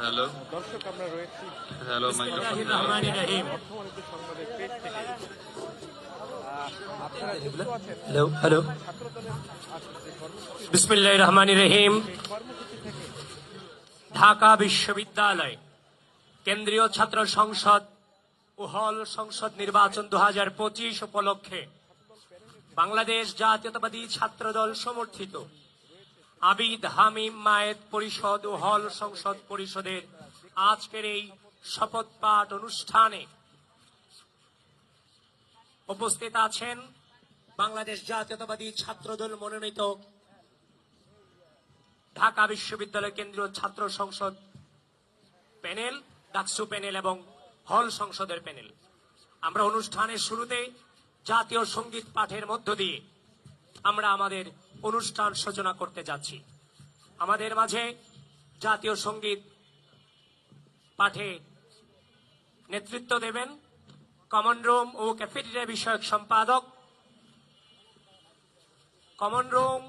Hello. দর্শক আমরা রয়েছি হ্যালো হ্যালো হ্যালো। বিসমিল্লাহ রহমানির রহিম। ঢাকা বিশ্ববিদ্যালয় কেন্দ্রীয় ছাত্র সংসদ ও হল সংসদ নির্বাচন দু পঁচিশ উপলক্ষে বাংলাদেশ জাতীয়তাবাদী ছাত্রদল সমর্থিত। আবিদ হামিম মায়েদ পরিষদ ও হল সংসদ পরিষদের আজকের এই শপথ পাঠ অনুষ্ঠানে উপস্থিত আছেন বাংলাদেশ জাতীয়তাবাদী ছাত্রদল মনোনীত ঢাকা বিশ্ববিদ্যালয় কেন্দ্রীয় ছাত্র সংসদ প্যানেল, ডাকসু প্যানেল এবং হল সংসদের প্যানেল। আমরা অনুষ্ঠানের শুরুতে জাতীয় সংগীত পাঠের মধ্য দিয়ে আমরা আমাদের অনুষ্ঠান সূচনা করতে যাচ্ছি। আমাদের মাঝে জাতীয় সংগীত পাঠে নেতৃত্ব দেবেন কমন রুম ও ক্যাফেটেরিয়া বিষয়ক সম্পাদক, কমন রুম,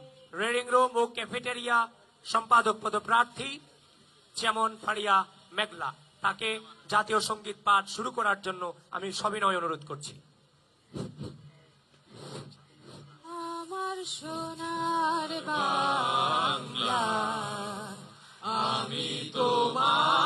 রিডিং রুম ও ক্যাফেটেরিয়া সম্পাদক পদপ্রার্থী যেমন ফাড়িয়া মেঘলা। তাকে জাতীয় সংগীত পাঠ শুরু করার জন্য আমি সবিনয় অনুরোধ করছি আমার সোনার বাংলা। আমি তোমায়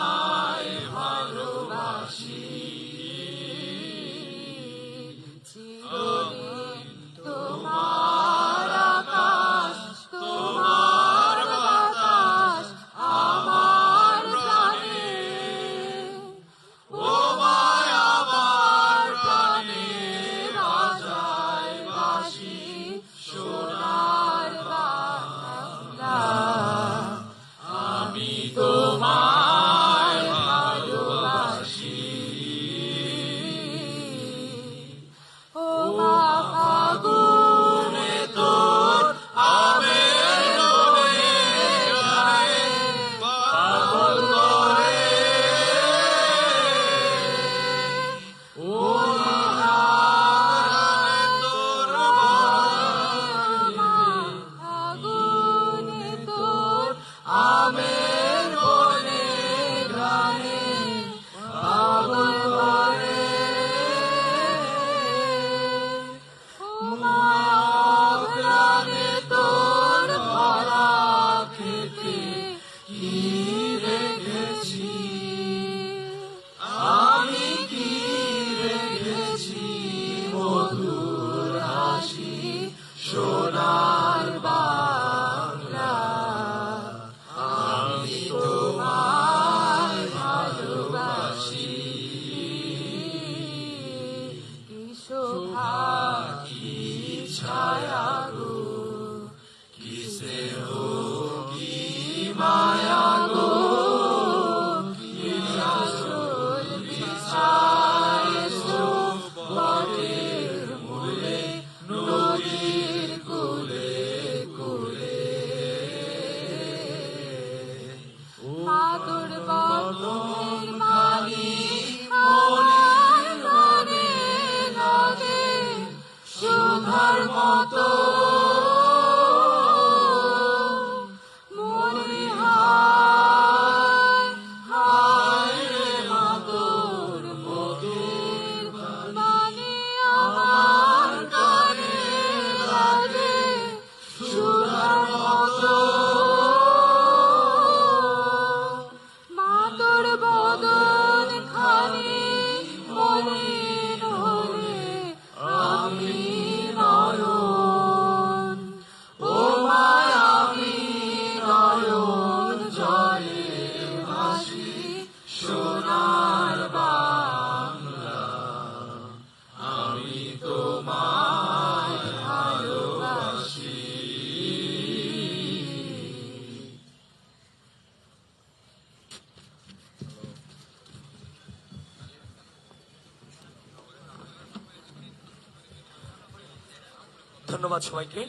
ধন্যবাদ সবাইকে।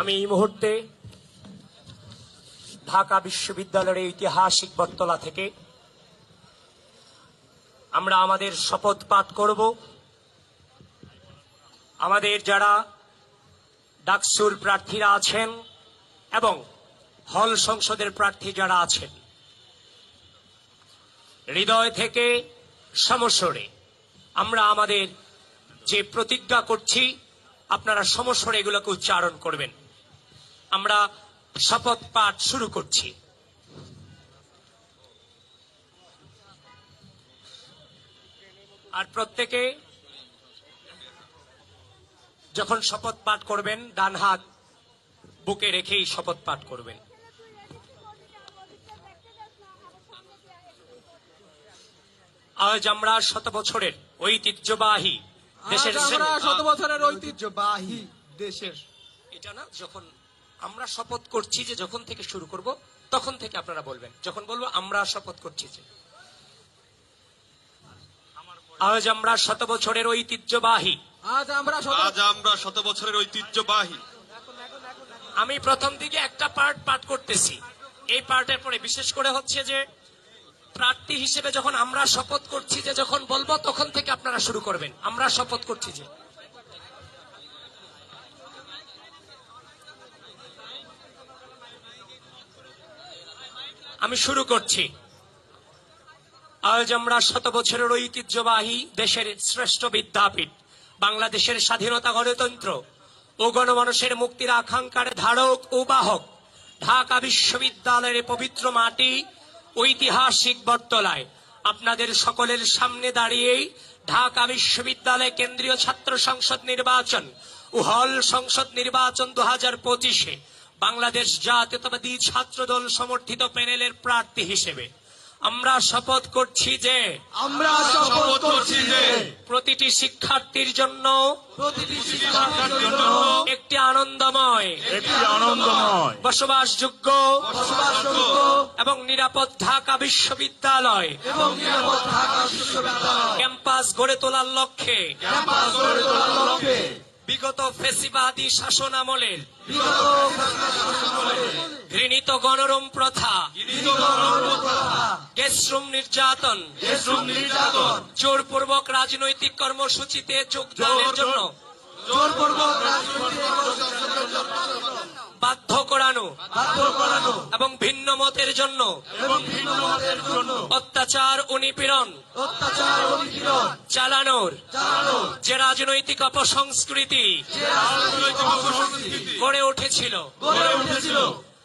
আমি এই মুহূর্তে ঢাকা বিশ্ববিদ্যালয়ের ঐতিহাসিক বটতলা থেকে আমরা আমাদের শপথ পাঠ করব। আমাদের যারা ডাকসুর প্রার্থীরা আছেন এবং হল সংসদের প্রার্থী যারা আছেন, হৃদয় থেকে সমস্বরে আমরা আমাদের যে প্রতিজ্ঞা করছি, আপনারা সমস্বরে এগুলোকে উচ্চারণ করবেন। আমরা শপথ পাঠ শুরু করছি। আর প্রত্যেকে যখন শপথ পাঠ করবেন, ডান হাত বুকে রেখেই শপথ পাঠ করবেন। আজ আমরা শত বছরের ঐতিহ্যবাহী দেশের আজ আমরা শ্রেণী- শত বছরের ঐতিহ্যবাহী দেশের। এটা না যখন আমরা শপথ করছি যে যখন থেকে শুরু করব তখন থেকে আপনারা বলবেন। যখন বলব আমরা শপথ করছি যে। আজ আমরা শত বছরের ঐতিহ্যবাহী। আজ আমরা শত আজ আমরা শত বছরের ঐতিহ্যবাহী। আমি প্রথম দিকে একটা পার্ট পাঠ করতেছি। এই পার্টের পরে বিশেষ করে হচ্ছে যে প্রার্থী হিসেবে যখন আমরা শপথ করছি যে যখন বলব, তখন থেকে আপনারা শুরু করবেন। আমরা শপথ করছি যে। আমি শুরু করছি। আজ আমরা শত বছরের ঐতিহ্যবাহী দেশের শ্রেষ্ঠ বিদ্যাপীঠ, বাংলাদেশের স্বাধীনতা গণতন্ত্র ও গণমানুষের মুক্তির আকাঙ্ক্ষার ধারক ও বাহক, ঢাকা বিশ্ববিদ্যালয়ের পবিত্র মাটি ঐতিহাসিক বটতলায়। আপনাদের সকলের সামনে দাঁড়িয়েই ঢাকা বিশ্ববিদ্যালয় কেন্দ্রীয় ছাত্র সংসদ নির্বাচন ও হল সংসদ নির্বাচন দু হাজার পঁচিশে বাংলাদেশ জাতীয়তাবাদী ছাত্রদল সমর্থিত প্যানেলের প্রার্থী হিসেবে। আমরা শপথ করছি যে আমরা শপথ করছি যে প্রতিটি শিক্ষার্থীর জন্য প্রতিটি শিক্ষার্থীর জন্য একটি আনন্দময় একটি আনন্দময় বসবাসযোগ্য বসবাসযোগ্য এবং নিরাপদ ঢাকা বিশ্ববিদ্যালয় এবং নিরাপদ ঢাকা বিশ্ববিদ্যালয়। ক্যাম্পাস গড়ে তোলার লক্ষ্যে। ক্যাম্পাস গড়ে তোলার লক্ষ্যে। বিগত ফেসিবাদী শাসন আমলের ঘৃণিত গণরম প্রথা গেসরুম নির্যাতন জোরপূর্বক রাজনৈতিক কর্মসূচিতে যোগদানের জন্য জোরপূর্বক বাধ্য করানো এবং ভিন্ন মতের জন্য। অত্যাচার ও নিপীড়ন চালানোর। যে রাজনৈতিক অপসংস্কৃতি গড়ে উঠেছিল।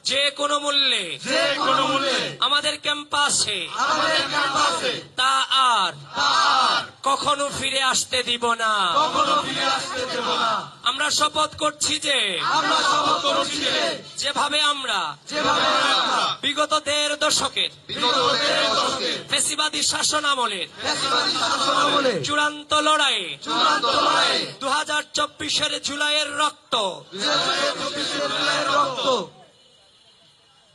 যে কোনো মূল্যে যে কোনো মূল্যে আমাদের ক্যাম্পাসে আমাদের ক্যাম্পাসে তা আর কখনো ফিরে আসতে দিব না। কখনো ফিরে আসতে দেব না। আমরা শপথ করছি যে আমরা শপথ করছি যে যেভাবে আমরা যেভাবে আমরা বিগত দেড় দশকের বিগত দেড় ফেসিবাদী শাসন আমলের চূড়ান্ত লড়াইয়ে দু হাজার চব্বিশের জুলাইয়ের রক্ত চব্বিশের জুলাইয়ের রক্ত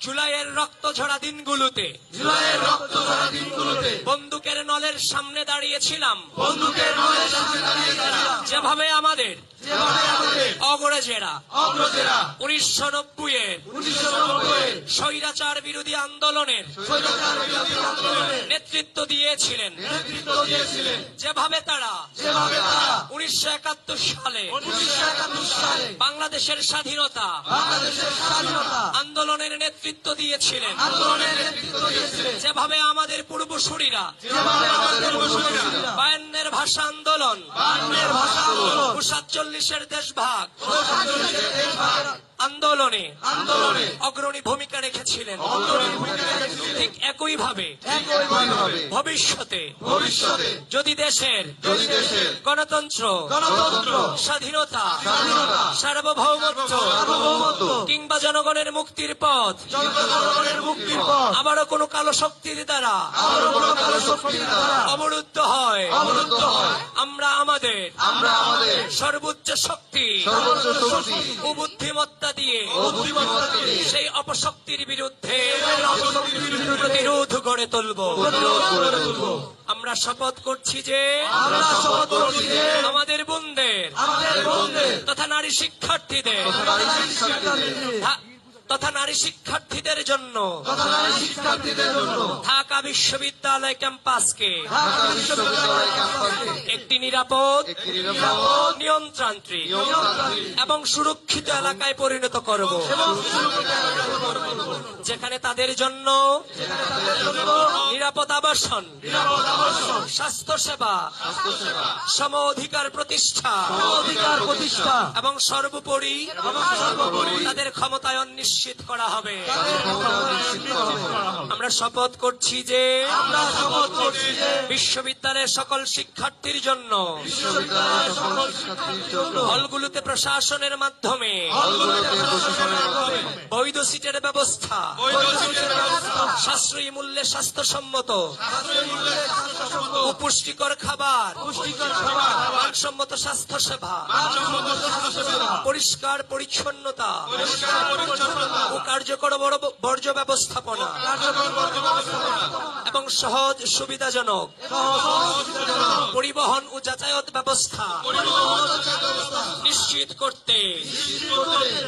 জুলাইয়ের রক্ত ঝরা দিনগুলোতে। জুলাইয়ের রক্ত ঝরা দিনগুলোতে। বন্দুকের নলের সামনে দাঁড়িয়েছিলাম। বন্দুকের নলের সামনে দাঁড়িয়ে ছিলাম যেভাবে আমাদের যেভাবে আমাদের অগরেজেরা অগ্রজেরা উনিশশো নব্বই এর উনিশশো নব্বই স্বৈরাচার বিরোধী আন্দোলনের স্বৈরাচার বিরোধী আন্দোলনে নেতৃত্ব দিয়েছিলেন। নেতৃত্ব দিয়েছিলেন। যেভাবে তারা যেভাবে তারা উনিশশো একাত্তর সালে সালে বাংলাদেশের স্বাধীনতা আন্দোলনের নেতৃত্ব দিয়েছিলেন। আন্দোলনের নেতৃত্ব দিয়েছিলেন। যেভাবে আমাদের পূর্বসূরীরা বায়ান্নের ভাষা আন্দোলন সাতচল্লিশের দেশ ভাগ আন্দোলনে আন্দোলনে অগ্রণী ভূমিকা রেখেছিলেন। ঠিক একই ভাবে ভবিষ্যতে ভবিষ্যতে যদি দেশের গণতন্ত্র গণতন্ত্র স্বাধীনতা সার্বভৌমত্ব কিংবা জনগণের মুক্তির পথ জনগণের মুক্তির পথ আবারও কোনো কালো শক্তির দ্বারা অবরুদ্ধ হয়। অবরুদ্ধ হয়। আমরা আমাদের আমরা আমাদের সর্বোচ্চ শক্তি সর্বোচ্চ শক্তি ও বুদ্ধিমত্তা দিয়ে সেই অপশক্তির বিরুদ্ধে প্রতিরোধ গড়ে তুলব। আমরা শপথ করছি যে আমরা শপথ করছি আমাদের বোনদের বন্ধের তথা নারী শিক্ষার্থীদের তথা নারী শিক্ষার্থীদের জন্য। ঢাকা বিশ্ববিদ্যালয় ক্যাম্পাসকে। একটি নিরাপদ নিয়ন্ত্রান্ত্রিক এবং সুরক্ষিত এলাকায় পরিণত করব। যেখানে তাদের জন্য নিরাপদ আবাসন স্বাস্থ্য সেবা সম অধিকার প্রতিষ্ঠা অধিকার প্রতিষ্ঠা এবং সর্বোপরি সর্বোপরি তাদের ক্ষমতায়ন নিশ্চিত নিশ্চিত করা হবে। আমরা শপথ করছি যে বিশ্ববিদ্যালয়ের সকল শিক্ষার্থীর জন্য হলগুলোতে প্রশাসনের মাধ্যমে বৈধ সিটের ব্যবস্থা, সাশ্রয়ী মূল্যে স্বাস্থ্যসম্মত ও পুষ্টিকর খাবার। মানসম্মত স্বাস্থ্য সেবা পরিষ্কার পরিচ্ছন্নতা। ও কার্যকর বর্জ্য ব্যবস্থাপনা। এবং সহজ সুবিধাজনক। পরিবহন ও যাতায়াত ব্যবস্থা। নিশ্চিত করতে।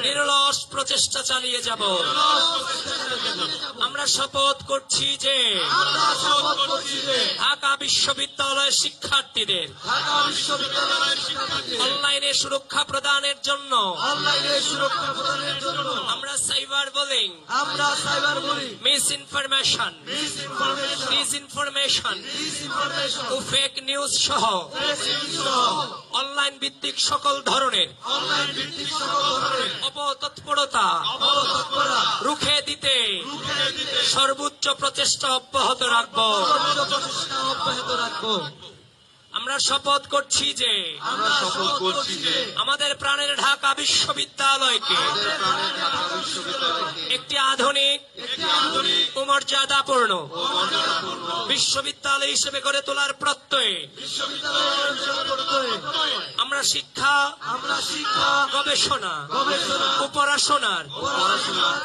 নিরলস প্রচেষ্টা চালিয়ে যাব। আমরা শপথ করছি যে বিশ্ববিদ্যালয়ের শিক্ষার্থীদের। অনলাইনে সুরক্ষা প্রদানের জন্য। আমরা সাইবার বোলিং। আমরা সাইবার বলি। মিস ইনফরমেশন ডিস ইনফরমেশন ও ফেক নিউজ সহ। অনলাইন ভিত্তিক সকল ধরনের। অনলাইন ভিত্তিক সকল ধরনের। অপতৎপরতা রুখে দিতে। সর্বোচ্চ প্রচেষ্টা অব্যাহত রাখব। অব্যাহত রাখব আমরা শপথ করছি যে আমরা শপথ করছি যে আমাদের প্রাণের ঢাকা বিশ্ববিদ্যালয়কে একটি আধুনিক ও মর্যাদাপূর্ণ বিশ্ববিদ্যালয় হিসেবে গড়ে তোলার প্রত্যয়ে। আমরা শিক্ষা আমরা শিক্ষা গবেষণা গবেষণা ও পড়াশোনার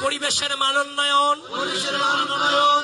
পরিবেশের মানোন্নয়ন পরিবেশের মানোন্নয়ন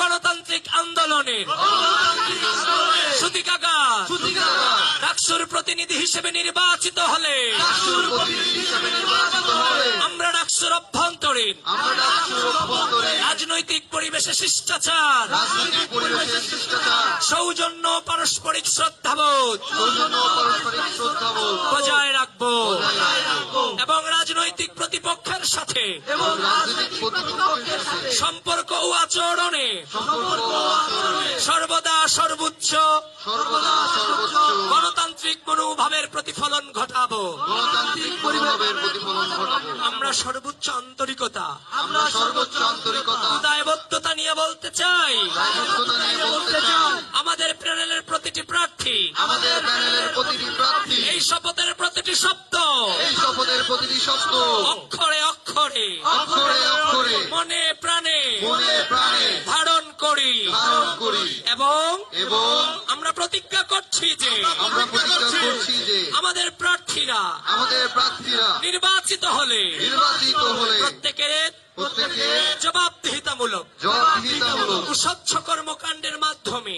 গণতান্ত্রিক আন্দোলনের। সুতিকাগার ডাকসুর প্রতিনিধি হিসেবে নির্বাচিত হলে। রাজনৈতিক পরিবেশে শিষ্টাচার। সৌজন্য পারস্পরিক শ্রদ্ধাবোধ। বজায় রাখব। এবং রাজনৈতিক প্রতিপক্ষের সাথে। সম্পর্ক ও আচরণে। সর্বদা সর্বোচ্চ। সর্বদা সর্বোচ্চ। গণতান্ত্রিক মনোভাবের প্রতিফলন ঘটাবো। গণতান্ত্রিক প্রতিফলন ঘটাবো। আমরা সর্বোচ্চ আন্তরিকতা। আমরা সর্বোচ্চ আন্তরিকতা। দায়বদ্ধতা নিয়ে বলতে চাই। দায়বদ্ধতা নিয়ে বলতে চাই। আমাদের প্যানেলের প্রতিটি প্রার্থী। আমাদের প্যানেলের প্রতিটি প্রার্থী। এই শপথের প্রতিটি শব্দ। এই শপথের প্রতিটি শব্দ। অক্ষরে অক্ষরে। অক্ষরে অক্ষরে। মনে প্রাণে। মনে প্রাণে। ধারণ করি। ধারণ করি। এবং আমরা প্রতিজ্ঞা করছি যে আমরা প্রতিজ্ঞা করছি যে আমাদের প্রার্থীরা আমাদের প্রার্থীরা নির্বাচিত হলে নির্বাচিত হলে প্রত্যেকের প্রত্যেকে জবাবদিহিতামূলক জবাবদিহিতামূলক কর্মকাণ্ডের মাধ্যমে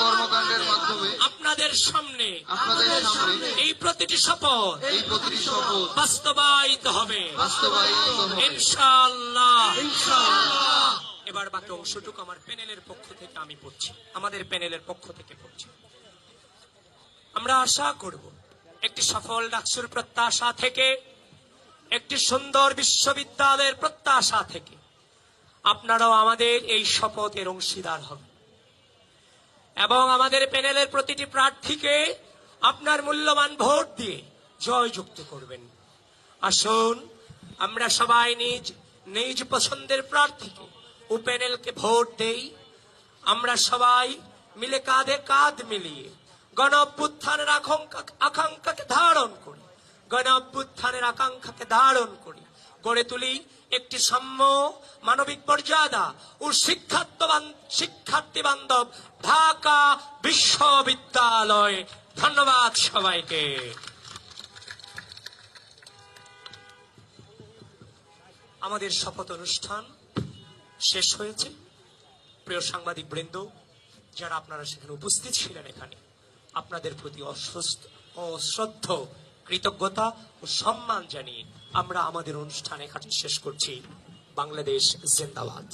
কর্মকাণ্ডের মাধ্যমে আপনাদের সামনে আপনাদের সামনে এই প্রতিটি শপথ এই প্রতিটি শপথ বাস্তবায়িত হবে। বাস্তবায়িত হবে। ইনশাআল্লাহ। এবার বাকি অংশটুকু আমার প্যানেলের পক্ষ থেকে আমি পড়ছি। আমাদের প্যানেলের পক্ষ থেকে পড়ছি। আমরা আশা করব একটি সফল ডাকসুর প্রত্যাশা থেকে, একটি সুন্দর বিশ্ববিদ্যালয়ের প্রত্যাশা থেকে আপনারাও আমাদের এই শপথের অংশীদার হবেন। এবং আমাদের প্যানেলের প্রতিটি প্রার্থীকে আপনার মূল্যবান ভোট দিয়ে জয়যুক্ত করবেন। আসুন, আমরা সবাই নিজ নিজ পছন্দের প্রার্থীকে ও ভোট দেই, আমরা সবাই মিলে কাঁধে কাঁধ মিলিয়ে গণ অভ্যুত্থানের আকাঙ্ক্ষা- আকাঙ্ক্ষাকে ধারণ করি গণ অভ্যুত্থানের আকাঙ্ক্ষাকে ধারণ করি। গড়ে তুলি একটি সাম্য মানবিক মর্যাদা ও শিক্ষার্থী শিক্ষার্থী বান্ধব ঢাকা বিশ্ববিদ্যালয়। ধন্যবাদ সবাইকে। আমাদের শপথ অনুষ্ঠান শেষ হয়েছে। প্রিয় সাংবাদিক বৃন্দ যারা আপনারা সেখানে উপস্থিত ছিলেন এখানে, আপনাদের প্রতি অসুস্থ অশ্রদ্ধ কৃতজ্ঞতা ও সম্মান জানিয়ে আমরা আমাদের অনুষ্ঠান এখানে শেষ করছি। বাংলাদেশ জিন্দাবাদ।